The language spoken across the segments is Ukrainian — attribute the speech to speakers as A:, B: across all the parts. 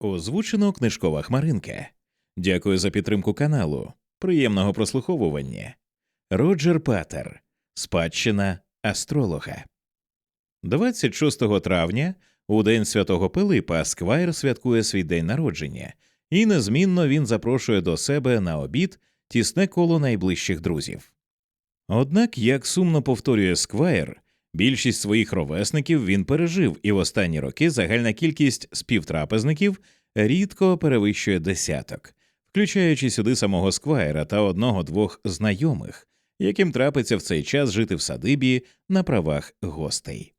A: Озвучено книжкова хмаринка. Дякую за підтримку каналу. Приємного прослуховування. Роджер Паттер. Спадщина астролога. 26 травня, у день святого Пилипа, Сквайр святкує свій день народження, і незмінно він запрошує до себе на обід тісне коло найближчих друзів. Однак, як сумно повторює Сквайр, більшість своїх ровесників він пережив, і в останні роки загальна кількість співтрапезників рідко перевищує десяток, включаючи сюди самого Сквайра та одного-двох знайомих, яким трапиться в цей час жити в садибі на правах гостей.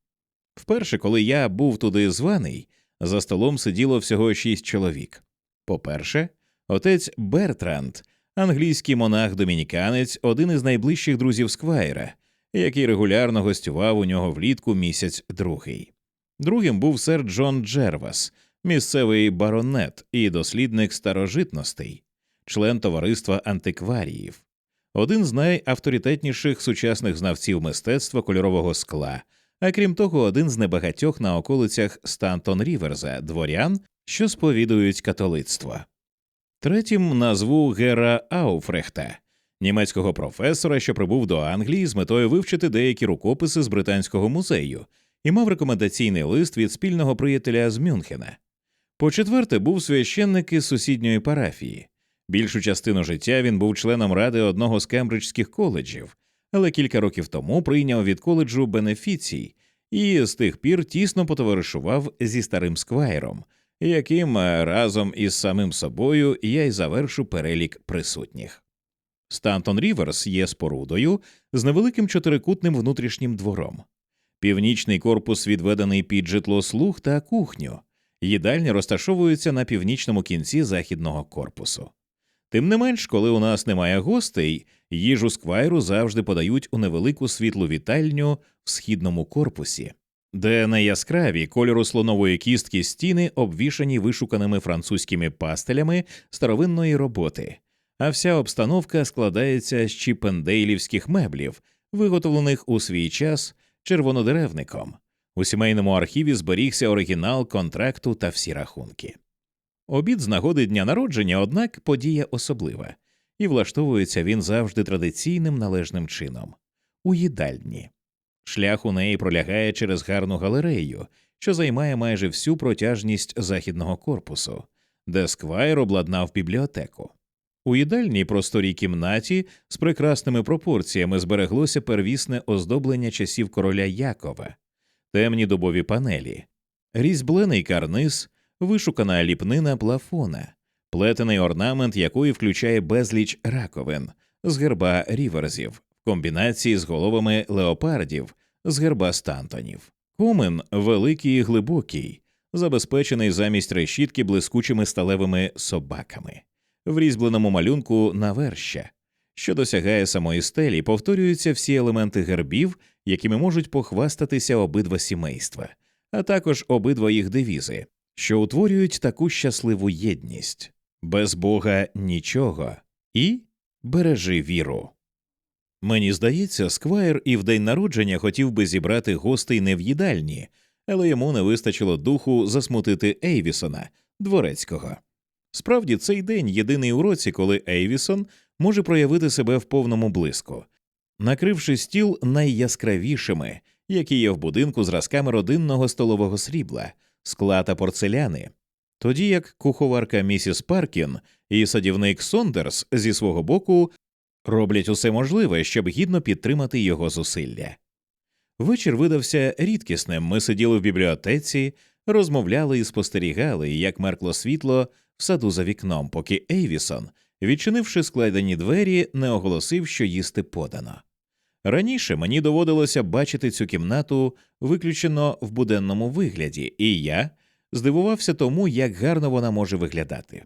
A: Вперше, коли я був туди званий, за столом сиділо всього шість чоловік. По-перше, отець Бертранд, англійський монах-домініканець, один із найближчих друзів Сквайра, який регулярно гостював у нього влітку місяць другий. Другим був сер Джон Джервас, місцевий баронет і дослідник старожитностей, член товариства антикваріїв, один з найавторитетніших сучасних знавців мистецтва кольорового скла, а крім того, один з небагатьох на околицях Стантон Ріверза дворян, що сповідують католицтво. Третім назву Гера Ауфрехта, німецького професора, що прибув до Англії з метою вивчити деякі рукописи з британського музею, і мав рекомендаційний лист від спільного приятеля з Мюнхена. По четверте, був священник із сусідньої парафії. Більшу частину життя він був членом ради одного з кембриджських коледжів, але кілька років тому прийняв від коледжу бенефіцій і з тих пір тісно потоваришував зі старим сквайром, яким разом із самим собою я й завершу перелік присутніх. Стантон Ріверс є спорудою з невеликим чотирикутним внутрішнім двором. Північний корпус відведений під житло слуг та кухню. Їдальня розташовується на північному кінці західного корпусу. Тим не менш, коли у нас немає гостей, їжу сквайру завжди подають у невелику світлу вітальню в східному корпусі, де найяскраві кольору слонової кістки стіни обвішані вишуканими французькими пастелями старовинної роботи, а вся обстановка складається з чіпендейлівських меблів, виготовлених у свій час червонодеревником. У сімейному архіві зберігся оригінал контракту та всі рахунки. Обід з нагоди дня народження, однак, подія особлива, і влаштовується він завжди традиційним належним чином у їдальні. Шлях у неї пролягає через гарну галерею, що займає майже всю протяжність західного корпусу, де сквайр обладнав бібліотеку. У їдальній просторій кімнаті з прекрасними пропорціями збереглося первісне оздоблення часів короля Якова, темні дубові панелі, різьблений карниз, вишукана ліпнина плафона, плетений орнамент якої включає безліч раковин з герба ріверзів в комбінації з головами леопардів з герба стантонів. Комин великий і глибокий, забезпечений замість решітки блискучими сталевими собаками. В різьбленому малюнку наверща, що досягає самої стелі, повторюються всі елементи гербів, якими можуть похвастатися обидва сімейства, а також обидва їх девізи, що утворюють таку щасливу єдність без Бога нічого і бережи віру. Мені здається, Сквайр і в день народження хотів би зібрати гостей не в їдальні, але йому не вистачило духу засмутити Ейвісона, дворецького. Справді, цей день єдиний у році, коли Ейвісон може проявити себе в повному блиску, накривши стіл найяскравішими, які є в будинку зразками родинного столового срібла, скла та порцеляни, тоді як куховарка місіс Паркін і садівник Сондерс зі свого боку роблять усе можливе, щоб гідно підтримати його зусилля. Вечір видався рідкісним. Ми сиділи в бібліотеці, розмовляли і спостерігали, як меркло світло в саду за вікном, поки Ейвісон, відчинивши складені двері, не оголосив, що їсти подано. Раніше мені доводилося бачити цю кімнату виключено в буденному вигляді, і я здивувався тому, як гарно вона може виглядати.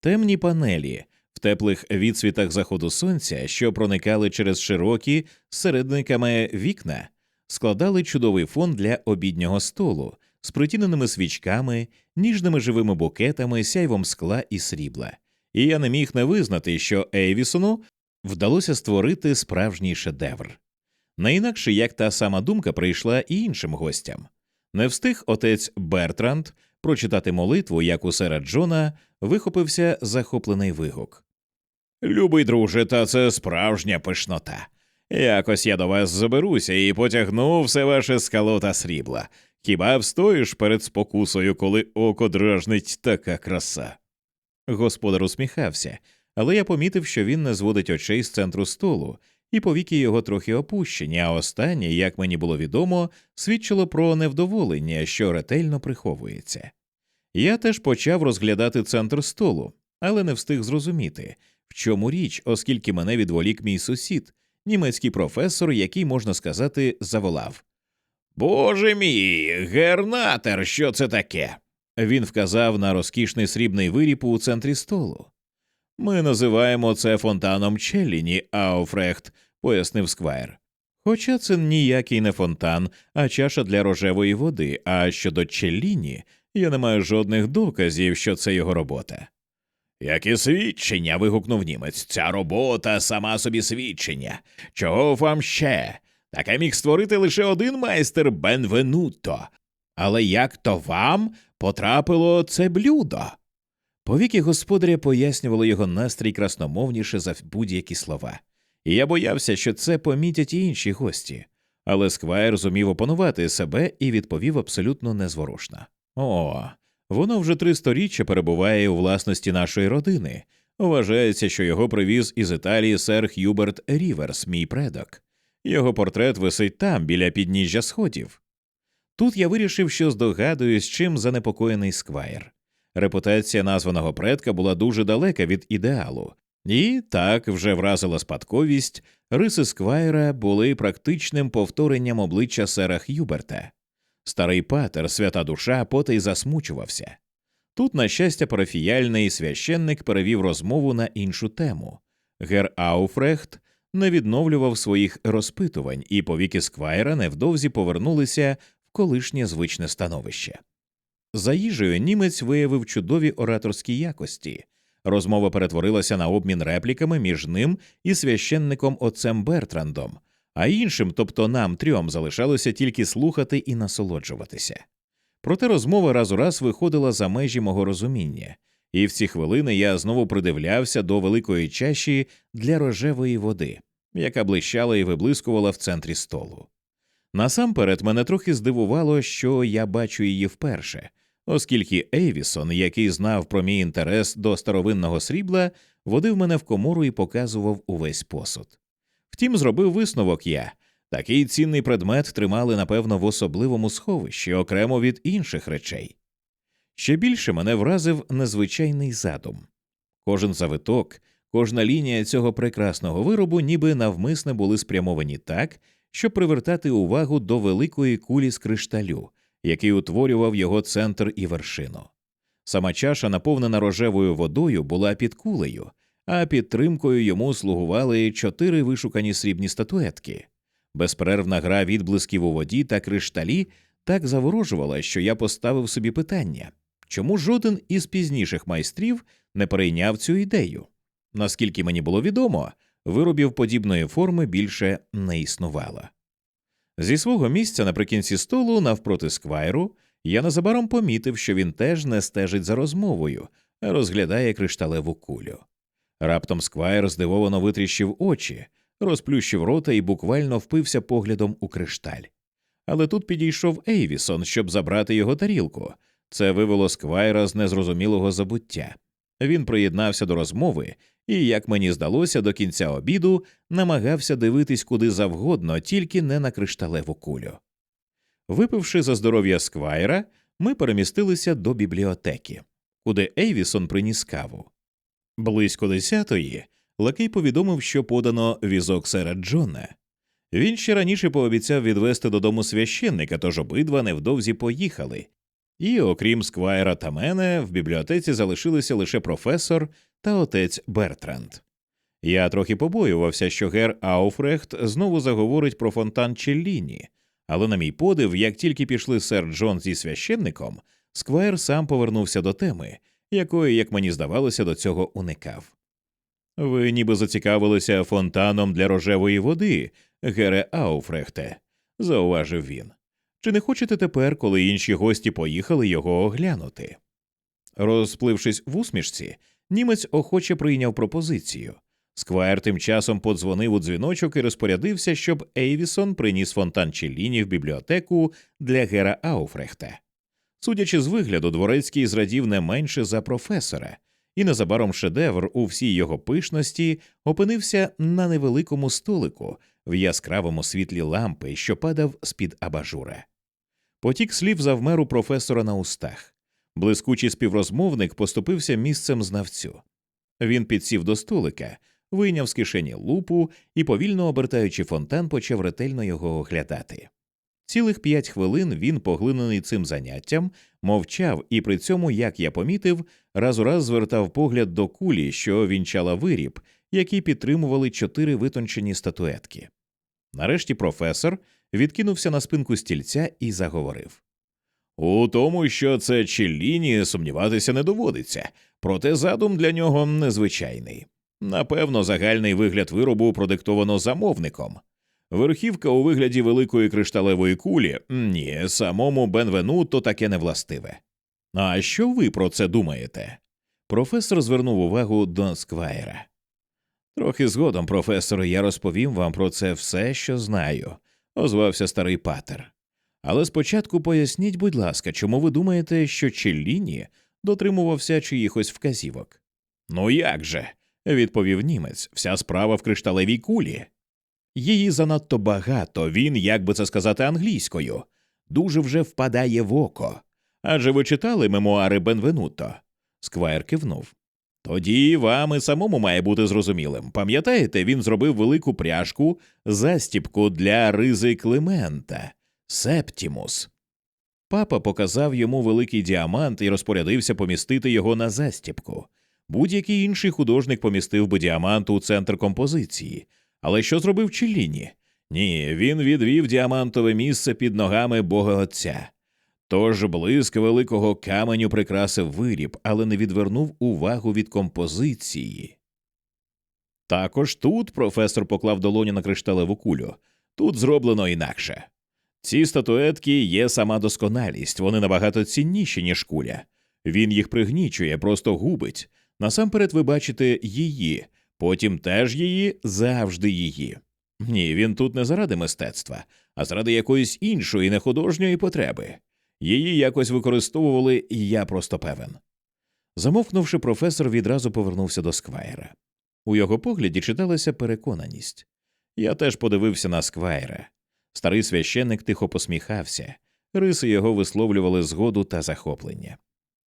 A: Темні панелі в теплих відсвітах заходу сонця, що проникали через широкі середниками вікна, складали чудовий фон для обіднього столу з притіненими свічками, ніжними живими букетами, сяйвом скла і срібла. І я не міг не визнати, що Ейвісону вдалося створити справжній шедевр. Не інакше як та сама думка прийшла і іншим гостям. Не встиг отець Бертранд прочитати молитву, як у сера Джона вихопився захоплений вигук. Любий друже, та це справжня пишнота. Якось я до вас заберуся і потягну все ваше скало та срібла. Хіба встоїш перед спокусою, коли око дражнить така краса? Господар усміхався, але я помітив, що він не зводить очей з центру столу, і повіки його трохи опущені, а останнє, як мені було відомо, свідчило про невдоволення, що ретельно приховується. Я теж почав розглядати центр столу, але не встиг зрозуміти, в чому річ, оскільки мене відволік мій сусід, німецький професор, який, можна сказати, заволав. Боже мій, гернатер, що це таке? Він вказав на розкішний срібний виріб у центрі столу. Ми називаємо це фонтаном Челліні, Ауфрехт, пояснив сквайр. Хоча це ніякий не фонтан, а чаша для рожевої води, а щодо Челліні я не маю жодних доказів, що це його робота. Яке свідчення. вигукнув німець. Ця робота сама собі свідчення. Чого вам ще? Таке міг створити лише один майстер Бенвенуто. Але як то вам потрапило це блюдо? Повіки господаря пояснювали його настрій красномовніше за будь-які слова, і я боявся, що це помітять і інші гості. Але Сквайр зумів опанувати себе і відповів абсолютно незворушно. О, воно вже три сторіччя перебуває у власності нашої родини. Вважається, що його привіз із Італії сер Х'юберт Ріверс, мій предок. Його портрет висить там, біля підніжжя сходів. Тут я вирішив, що здогадуюсь, чим занепокоєний сквайр. Репутація названого предка була дуже далека від ідеалу, і так вже вразила спадковість, риси сквайра були практичним повторенням обличчя сера Х'юберта. Старий патер, свята душа, потай засмучувався. Тут, на щастя, парафіяльний священник перевів розмову на іншу тему. Гер Ауфрехт не відновлював своїх розпитувань, і повіки сквайра невдовзі повернулися в колишнє звичне становище. За їжею німець виявив чудові ораторські якості. Розмова перетворилася на обмін репліками між ним і священником отцем Бертрандом, а іншим, тобто нам трьом, залишалося тільки слухати і насолоджуватися. Проте розмова раз у раз виходила за межі мого розуміння, і в ці хвилини я знову придивлявся до великої чаші для рожевої води, яка блищала і виблискувала в центрі столу. Насамперед мене трохи здивувало, що я бачу її вперше, оскільки Ейвісон, який знав про мій інтерес до старовинного срібла, водив мене в комору і показував увесь посуд. Втім, зробив висновок я такий цінний предмет тримали, напевно, в особливому сховищі, окремо від інших речей. Ще більше мене вразив незвичайний задум. Кожен завиток, кожна лінія цього прекрасного виробу ніби навмисне були спрямовані так, щоб привертати увагу до великої кулі з кришталю, який утворював його центр і вершину. Сама чаша, наповнена рожевою водою, була під кулею, а підтримкою йому слугували чотири вишукані срібні статуетки. Безперервна гра відблисків у воді та кришталі так заворожувала, що я поставив собі питання чому жоден із пізніших майстрів не перейняв цю ідею? Наскільки мені було відомо, виробів подібної форми більше не існувало. Зі свого місця наприкінці столу, навпроти сквайру, я незабаром помітив, що він теж не стежить за розмовою, а розглядає кришталеву кулю. Раптом сквайр здивовано витріщив очі, розплющив рота і буквально впився поглядом у кришталь. Але тут підійшов Ейвісон, щоб забрати його тарілку. Це вивело сквайра з незрозумілого забуття. Він приєднався до розмови і, як мені здалося, до кінця обіду намагався дивитись куди завгодно, тільки не на кришталеву кулю. Випивши за здоров'я сквайра, ми перемістилися до бібліотеки, куди Ейвісон приніс каву. Близько десятої лакей повідомив, що подано візок сера Джона. Він ще раніше пообіцяв відвести додому священника, тож обидва невдовзі поїхали. І, окрім сквайра та мене, в бібліотеці залишилися лише професор та отець Бертранд. Я трохи побоювався, що гер Ауфрехт знову заговорить про фонтан Челліні, але, на мій подив, як тільки пішли сер Джон зі священником, сквайр сам повернувся до теми, якої, як мені здавалося, до цього уникав. Ви ніби зацікавилися фонтаном для рожевої води, гере Ауфрехте, зауважив він. Чи не хочете тепер, коли інші гості поїхали його оглянути? Розплившись в усмішці, німець охоче прийняв пропозицію. Сквайр тим часом подзвонив у дзвіночок і розпорядився, щоб Ейвісон приніс фонтан Челіні в бібліотеку для Гера Ауфрехта. Судячи з вигляду, дворецький зрадів не менше за професора, і незабаром шедевр у всій його пишності опинився на невеликому столику в яскравому світлі лампи, що падав з під абажура. Потік слів завмер у професора на устах. Блискучий співрозмовник поступився місцем знавцю. Він підсів до столика, вийняв з кишені лупу і, повільно обертаючи фонтан, почав ретельно його оглядати. Цілих п'ять хвилин він, поглинений цим заняттям, мовчав і при цьому, як я помітив, раз у раз звертав погляд до кулі, що вінчала виріб, який підтримували чотири витончені статуетки. Нарешті професор відкинувся на спинку стільця і заговорив. У тому, що це Челліні, сумніватися не доводиться, проте задум для нього незвичайний. Напевно, загальний вигляд виробу продиктовано замовником. Верхівка у вигляді великої кришталевої кулі ні, самому Бенвенуто таке не властиве. А що ви про це думаєте? Професор звернув увагу до Сквайра. Трохи згодом, професоре, я розповім вам про це все, що знаю, озвався старий патер. Але спочатку поясніть, будь ласка, чому ви думаєте, що Челліні дотримувався чиїхось вказівок? Ну як же, відповів німець, вся справа в кришталевій кулі. Її занадто багато, він, як би це сказати англійською, дуже вже впадає в око. Адже ви читали мемуари Бенвенуто? Сквайр кивнув. Тоді вам і самому має бути зрозумілим. Пам'ятаєте, він зробив велику пряжку застіпку для ризи Климента Септімус. Папа показав йому великий діамант і розпорядився помістити його на застіпку. Будь-який інший художник помістив би діамант у центр композиції. Але що зробив Челліні? Ні, він відвів діамантове місце під ногами Бога Отця. Тож блиск великого каменю прикрасив виріб, але не відвернув увагу від композиції. Також тут професор поклав долоню на кришталеву кулю. Тут зроблено інакше. Ці статуетки є сама досконалість, вони набагато цінніші, ніж куля. Він їх пригнічує, просто губить. Насамперед ви бачите її, потім теж її, завжди її. Ні, він тут не заради мистецтва, а заради якоїсь іншої нехудожньої потреби. Її якось використовували, і я просто певен. Замовкнувши, професор відразу повернувся до сквайра. У його погляді читалася переконаність. Я теж подивився на сквайра. Старий священник тихо посміхався, риси його висловлювали згоду та захоплення.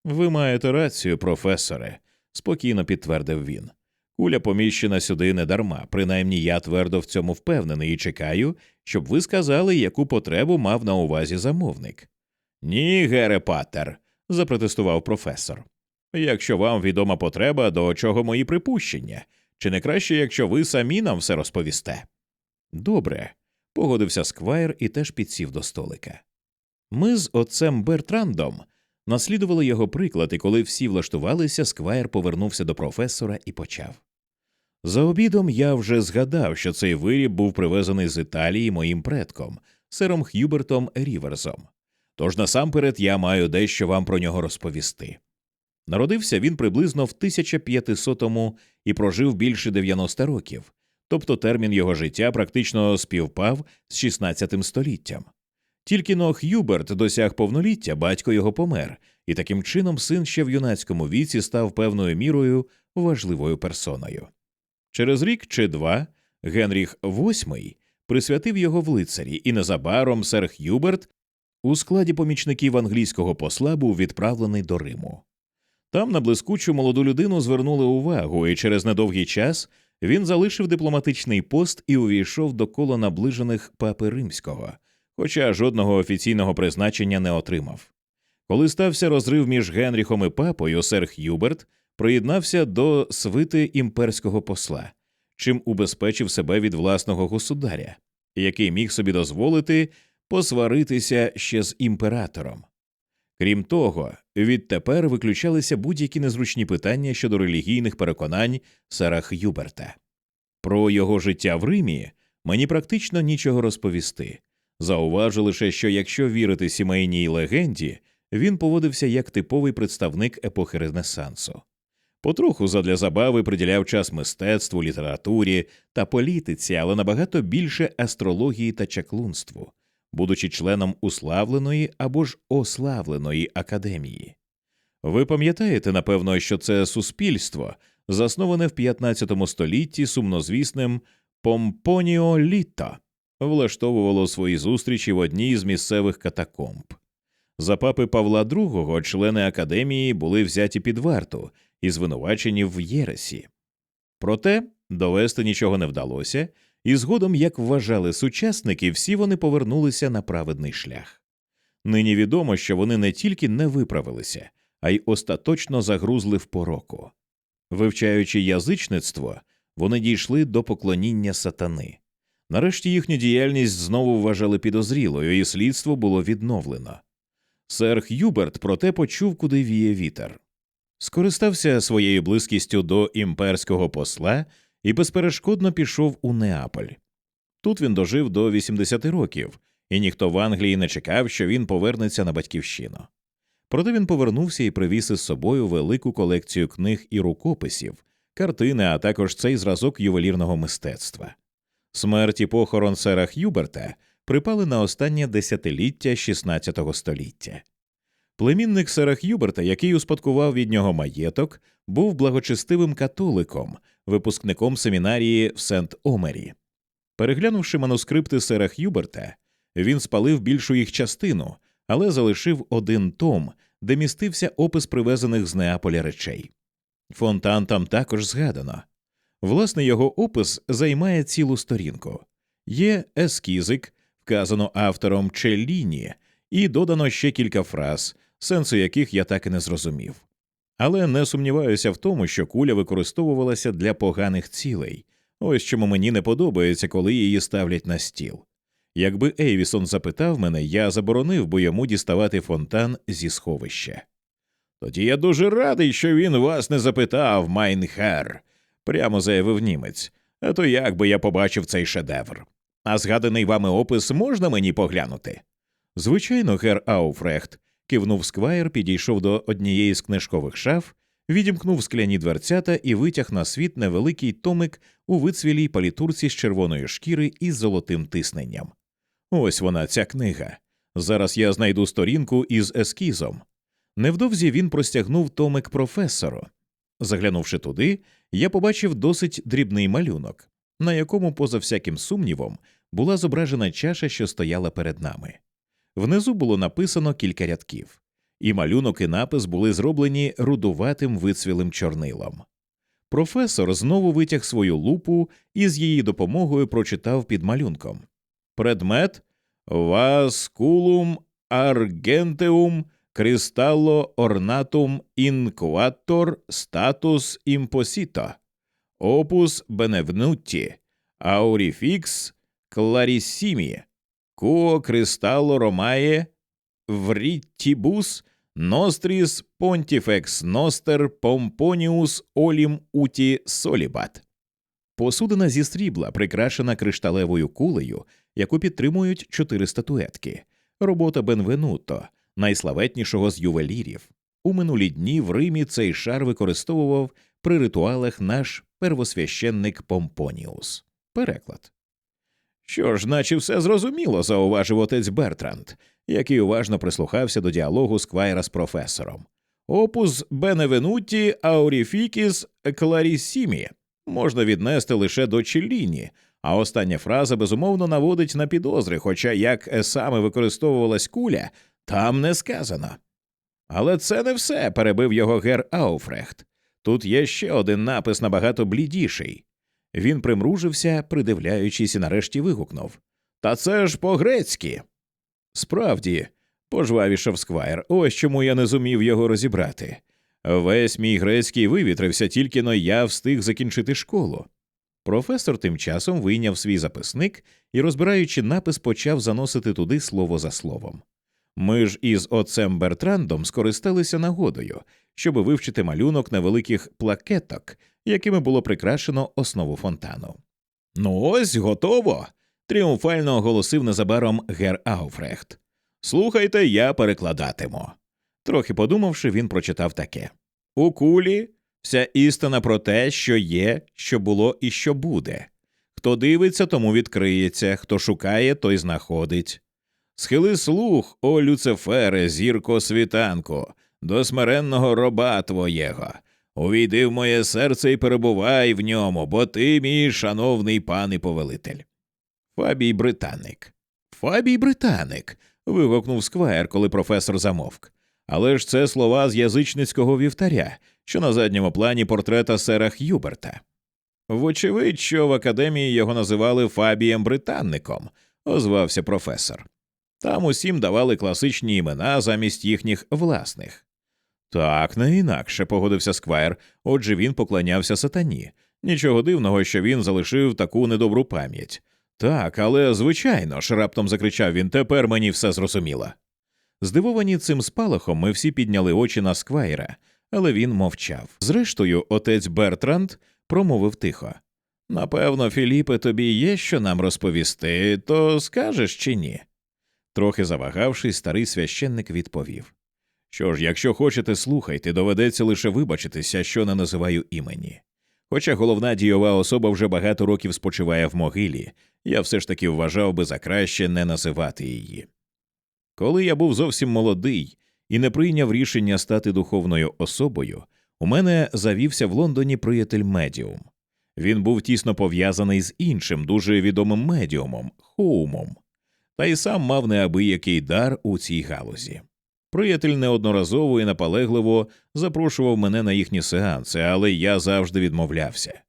A: Ви маєте рацію, професоре, спокійно підтвердив він. Куля поміщена сюди не дарма, принаймні я твердо в цьому впевнений і чекаю, щоб ви сказали, яку потребу мав на увазі замовник. Ні, Гере Паттер, запротестував професор. Якщо вам відома потреба, до чого мої припущення, чи не краще, якщо ви самі нам все розповісте? Добре, погодився Сквайр і теж підсів до столика. Ми з отцем Бертрандом наслідували його приклад, і коли всі влаштувалися, Сквайр повернувся до професора і почав. За обідом я вже згадав, що цей виріб був привезений з Італії моїм предком, сером Х'юбертом Ріверсом. Тож насамперед я маю дещо вам про нього розповісти. Народився він приблизно в 1500-му і прожив більше 90 років, тобто термін його життя практично співпав з 16 століттям. Тільки но Х'юберт досяг повноліття, батько його помер, і таким чином син ще в юнацькому віці став певною мірою важливою персоною. Через рік чи два Генріх VIII присвятив його в лицарі, і незабаром сер Х'юберт у складі помічників англійського посла був відправлений до Риму. Там на блискучу молоду людину звернули увагу, і через недовгий час він залишив дипломатичний пост і увійшов до кола наближених папи римського, хоча жодного офіційного призначення не отримав. Коли стався розрив між Генріхом і папою, сер Х'юберт приєднався до свити імперського посла, чим убезпечив себе від власного государя, який міг собі дозволити посваритися ще з імператором. Крім того, відтепер виключалися будь-які незручні питання щодо релігійних переконань Сара Х'юберта. Про його життя в Римі мені практично нічого розповісти. Зауважу лише, що якщо вірити сімейній легенді, він поводився як типовий представник епохи Ренесансу. Потроху задля забави приділяв час мистецтву, літературі та політиці, але набагато більше астрології та чаклунству, будучи членом уславленої або ж ославленої академії. Ви пам'ятаєте, напевно, що це суспільство, засноване в 15 столітті сумнозвісним Помпоніо Літо, влаштовувало свої зустрічі в одній з місцевих катакомб. За папи Павла II члени академії були взяті під варту і звинувачені в Єресі. Проте довести нічого не вдалося, і згодом, як вважали сучасники, всі вони повернулися на праведний шлях. Нині відомо, що вони не тільки не виправилися, а й остаточно загрузли в пороку. Вивчаючи язичництво, вони дійшли до поклоніння сатани. Нарешті їхню діяльність знову вважали підозрілою, і слідство було відновлено. Сер Х'юберт проте почув, куди віє вітер. Скористався своєю близькістю до імперського посла і безперешкодно пішов у Неаполь. Тут він дожив до 80 років, і ніхто в Англії не чекав, що він повернеться на батьківщину. Проте він повернувся і привіз із собою велику колекцію книг і рукописів, картини, а також цей зразок ювелірного мистецтва. Смерть і похорон сера Х'юберта припали на останнє десятиліття XVI століття. Племінник сера Х'юберта, який успадкував від нього маєток, був благочестивим католиком, випускником семінарії в Сент Омері. Переглянувши манускрипти сера Х'юберта, він спалив більшу їх частину, але залишив один том, де містився опис привезених з Неаполя речей. Фонтан там також згадано. Власне, його опис займає цілу сторінку. Є ескізик, вказано автором Челліні, і додано ще кілька фраз, сенсу яких я так і не зрозумів. Але не сумніваюся в тому, що куля використовувалася для поганих цілей. Ось чому мені не подобається, коли її ставлять на стіл. Якби Ейвісон запитав мене, я заборонив би йому діставати фонтан зі сховища. Тоді я дуже радий, що він вас не запитав, Майнхер, прямо заявив німець. А то як би я побачив цей шедевр? А згаданий вами опис можна мені поглянути? Звичайно, гер Ауфрехт, кивнув сквайр, підійшов до однієї з книжкових шаф, відімкнув скляні дверцята і витяг на світ невеликий томик у вицвілій палітурці з червоної шкіри із золотим тисненням. Ось вона, ця книга. Зараз я знайду сторінку із ескізом. Невдовзі він простягнув томик професору. Заглянувши туди, я побачив досить дрібний малюнок, на якому, поза всяким сумнівом, була зображена чаша, що стояла перед нами. Внизу було написано кілька рядків, і малюнок і напис були зроблені рудуватим вицвілим чорнилом. Професор знову витяг свою лупу і з її допомогою прочитав під малюнком. Предмет Васкулум аргентеум кристалло орнатум інкватор статус імпосіто, опус беневнутті, ауріфікс кларісімі, куо кристалло ромає вріттібус ностріс понтіфекс ностер помпоніус олім уті солібат. Посудина зі срібла, прикрашена кришталевою кулею, яку підтримують чотири статуетки, робота Бенвенуто, найславетнішого з ювелірів. У минулі дні в Римі цей шар використовував при ритуалах наш первосвященник Помпоніус. Переклад. Що ж, наче все зрозуміло, зауважив отець Бертранд, який уважно прислухався до діалогу Сквайра з професором. Опус Беневенуті Ауріфікіс Кларісімі можна віднести лише до Челліні, а остання фраза безумовно наводить на підозри, хоча як саме використовувалась куля, там не сказано. Але це не все, перебив його гер Ауфрехт. Тут є ще один напис набагато блідіший. Він примружився, придивляючись, і нарешті вигукнув Та це ж по грецьки. Справді, пожвавішав сквайр, ось чому я не зумів його розібрати. Весь мій грецький вивітрився, тільки но я встиг закінчити школу. Професор тим часом вийняв свій записник і, розбираючи напис, почав заносити туди слово за словом. Ми ж із отцем Бертрандом скористалися нагодою, щоб вивчити малюнок невеликих плакеток, якими було прикрашено основу фонтану. Ну, ось готово. тріумфально оголосив незабаром гер Ауфрехт. Слухайте, я перекладатиму. Трохи подумавши, він прочитав таке У кулі вся істина про те, що є, що було і що буде. Хто дивиться, тому відкриється, хто шукає, той знаходить. Схили слух, о Люцифере, зірко світанку, до смиренного роба твоєго. Увійди в моє серце і перебувай в ньому, бо ти мій шановний пан і повелитель. Фабій Британик. Фабій Британик. вигукнув сквайр, коли професор замовк. Але ж це слова з язичницького вівтаря, що на задньому плані портрета сера Х'юберта. Вочевидь, що в академії його називали Фабієм Британником, озвався професор. Там усім давали класичні імена замість їхніх власних. Так, не інакше, погодився Сквайр, отже він поклонявся сатані. Нічого дивного, що він залишив таку недобру пам'ять. Так, але звичайно ж, раптом закричав він, тепер мені все зрозуміло. Здивовані цим спалахом, ми всі підняли очі на Сквайра, але він мовчав. Зрештою, отець Бертранд промовив тихо Напевно, Філіпе, тобі є що нам розповісти, то скажеш чи ні? Трохи завагавшись, старий священник відповів Що ж, якщо хочете, слухайте, доведеться лише вибачитися, що не називаю імені. Хоча головна дійова особа вже багато років спочиває в могилі, я все ж таки вважав би за краще не називати її. Коли я був зовсім молодий і не прийняв рішення стати духовною особою, у мене завівся в Лондоні приятель медіум. Він був тісно пов'язаний з іншим дуже відомим медіумом Хоумом, та й сам мав неабиякий дар у цій галузі. Приятель неодноразово і наполегливо запрошував мене на їхні сеанси, але я завжди відмовлявся.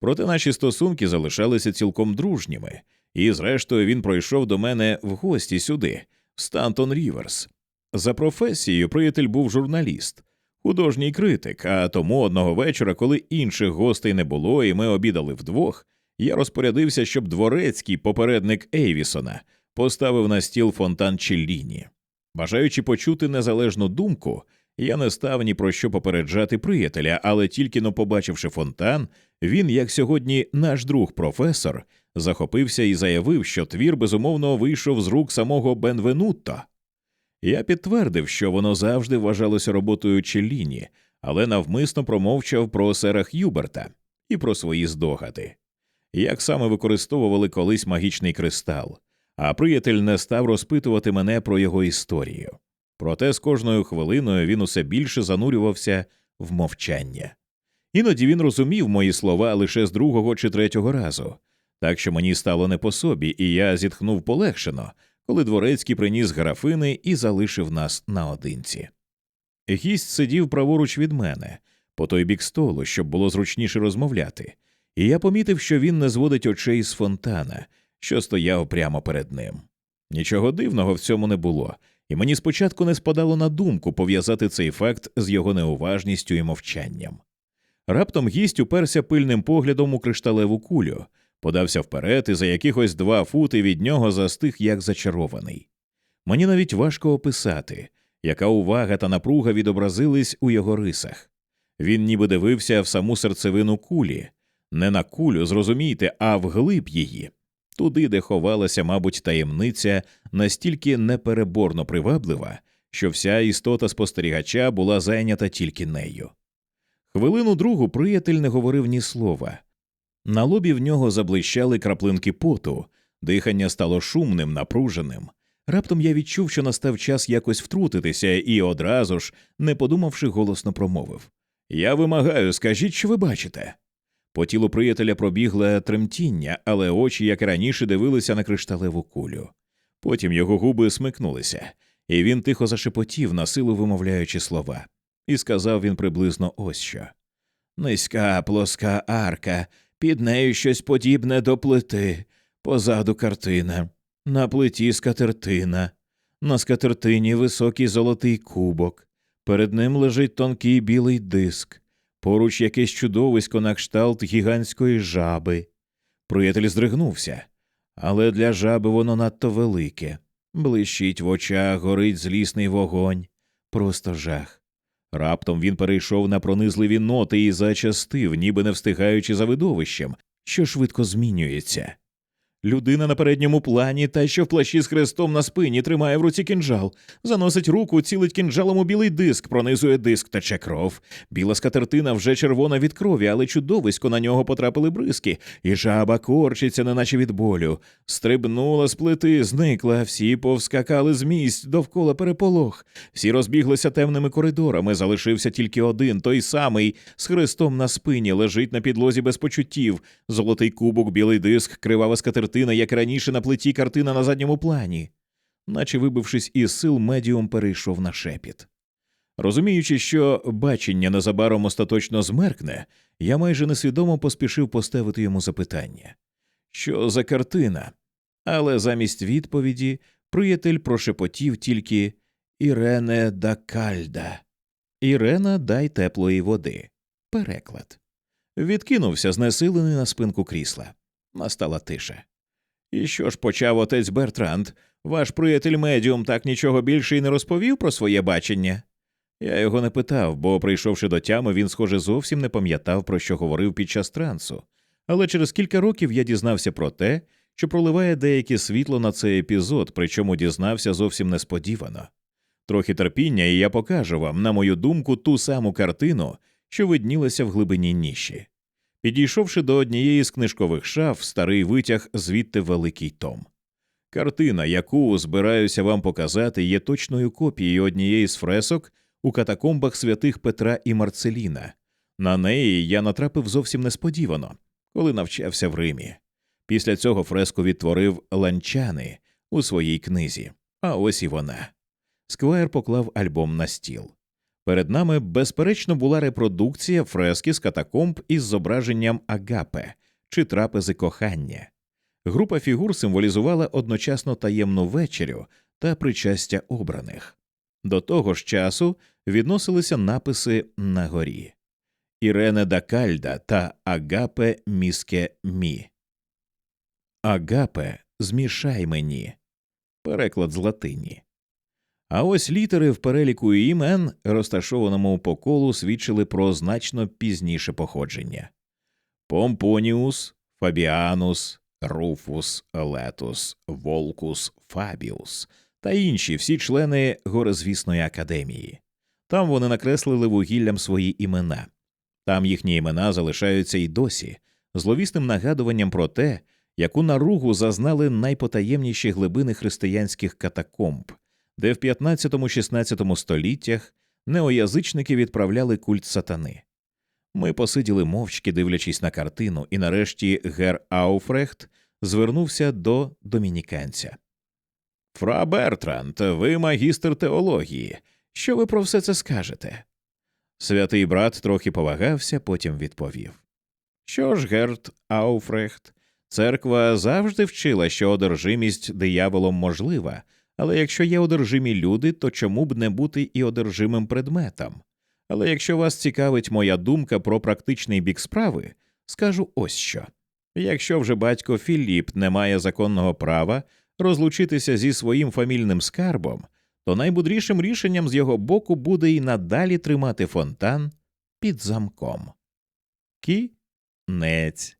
A: Проте наші стосунки залишалися цілком дружніми, і, зрештою, він пройшов до мене в гості сюди, в Стантон Ріверс. За професією приятель був журналіст, художній критик, а тому одного вечора, коли інших гостей не було, і ми обідали вдвох, я розпорядився, щоб дворецький попередник Ейвісона поставив на стіл фонтан Челліні. Бажаючи почути незалежну думку, я не став ні про що попереджати приятеля, але тільки но побачивши фонтан, він, як сьогодні наш друг професор, захопився і заявив, що твір безумовно вийшов з рук самого Бенвенутто. Я підтвердив, що воно завжди вважалося роботою Челліні, але навмисно промовчав про сера Х'юберта і про свої здогади, як саме використовували колись магічний кристал, а приятель не став розпитувати мене про його історію. Проте з кожною хвилиною він усе більше занурювався в мовчання. Іноді він розумів мої слова лише з другого чи третього разу, так що мені стало не по собі, і я зітхнув полегшено, коли дворецький приніс графини і залишив нас наодинці. Гість сидів праворуч від мене, по той бік столу, щоб було зручніше розмовляти, і я помітив, що він не зводить очей з фонтана, що стояв прямо перед ним. Нічого дивного в цьому не було, і мені спочатку не спадало на думку пов'язати цей факт з його неуважністю і мовчанням. Раптом гість уперся пильним поглядом у кришталеву кулю, подався вперед і за якихось два фути від нього застиг як зачарований. Мені навіть важко описати, яка увага та напруга відобразились у його рисах. Він ніби дивився в саму серцевину кулі, не на кулю, зрозумійте, а вглиб її, туди, де ховалася, мабуть, таємниця настільки непереборно приваблива, що вся істота спостерігача була зайнята тільки нею. Хвилину другу приятель не говорив ні слова. На лобі в нього заблищали краплинки поту, дихання стало шумним, напруженим. Раптом я відчув, що настав час якось втрутитися, і одразу ж, не подумавши, голосно промовив Я вимагаю, скажіть, що ви бачите. По тілу приятеля пробігло тремтіння, але очі, як і раніше, дивилися на кришталеву кулю. Потім його губи смикнулися, і він тихо зашепотів, насилу вимовляючи слова. І сказав він приблизно ось що низька плоска арка, під нею щось подібне до плити, позаду картина, на плиті скатертина, на скатертині високий золотий кубок, перед ним лежить тонкий білий диск, поруч якесь чудовисько на кшталт гігантської жаби. Приятель здригнувся, але для жаби воно надто велике. Блищить в очах, горить злісний вогонь, просто жах. Раптом він перейшов на пронизливі ноти і зачастив, ніби не встигаючи за видовищем, що швидко змінюється. Людина на передньому плані, та що в плащі з хрестом на спині тримає в руці кінжал, заносить руку, цілить кінжалом у білий диск, пронизує диск, тече кров. Біла скатертина вже червона від крові, але чудовисько на нього потрапили бризки, і жаба корчиться, неначе від болю. Стрибнула з плити, зникла, всі повскакали з місць довкола переполох. Всі розбіглися темними коридорами. Залишився тільки один, той самий, з хрестом на спині, лежить на підлозі без почуттів. Золотий кубок, білий диск, кривава скатертина, як раніше на плиті картина на задньому плані. Наче вибившись із сил, медіум перейшов на шепіт. Розуміючи, що бачення незабаром остаточно змеркне, я майже несвідомо поспішив поставити йому запитання що за картина? Але замість відповіді приятель прошепотів тільки Ірене да кальда. Ірена дай теплої води. Переклад. Відкинувся знесилений на спинку крісла. Настала тиша. І що ж почав отець Бертранд? Ваш приятель медіум так нічого більше й не розповів про своє бачення? Я його не питав, бо, прийшовши до тями, він, схоже, зовсім не пам'ятав, про що говорив під час трансу. Але через кілька років я дізнався про те, що проливає деяке світло на цей епізод, причому дізнався зовсім несподівано. Трохи терпіння, і я покажу вам, на мою думку, ту саму картину, що виднілася в глибині ніші. Підійшовши до однієї з книжкових шаф, старий витяг звідти великий том. Картина, яку збираюся вам показати, є точною копією однієї з фресок у катакомбах святих Петра і Марцеліна. На неї я натрапив зовсім несподівано, коли навчався в Римі. Після цього фреску відтворив ланчани у своїй книзі. А ось і вона. Сквайр поклав альбом на стіл. Перед нами, безперечно, була репродукція фрески з катакомб із зображенням агапе чи трапези кохання. Група фігур символізувала одночасно таємну вечерю та причастя обраних. До того ж часу відносилися написи на горі Ірене да Кальда та Агапе міске мі. Агапе змішай мені. Переклад з латині. А ось літери в переліку імен, розташованому по колу, свідчили про значно пізніше походження Помпоніус, Фабіанус, Руфус, Летус, Волкус, Фабіус та інші всі члени горизвісної академії. Там вони накреслили вугіллям свої імена. Там їхні імена залишаються й досі, зловісним нагадуванням про те, яку наругу зазнали найпотаємніші глибини християнських катакомб, де в 15-16 століттях неоязичники відправляли культ сатани. Ми посиділи мовчки, дивлячись на картину, і нарешті гер Ауфрехт звернувся до домініканця. Фра Бертранд, ви магістр теології. Що ви про все це скажете? Святий брат трохи повагався, потім відповів. Що ж, Герт Ауфрехт, церква завжди вчила, що одержимість дияволом можлива, але якщо є одержимі люди, то чому б не бути і одержимим предметом? Але якщо вас цікавить моя думка про практичний бік справи, скажу ось що. Якщо вже батько Філіп не має законного права розлучитися зі своїм фамільним скарбом, то наймудрішим рішенням з його боку буде і надалі тримати фонтан під замком. Кінець.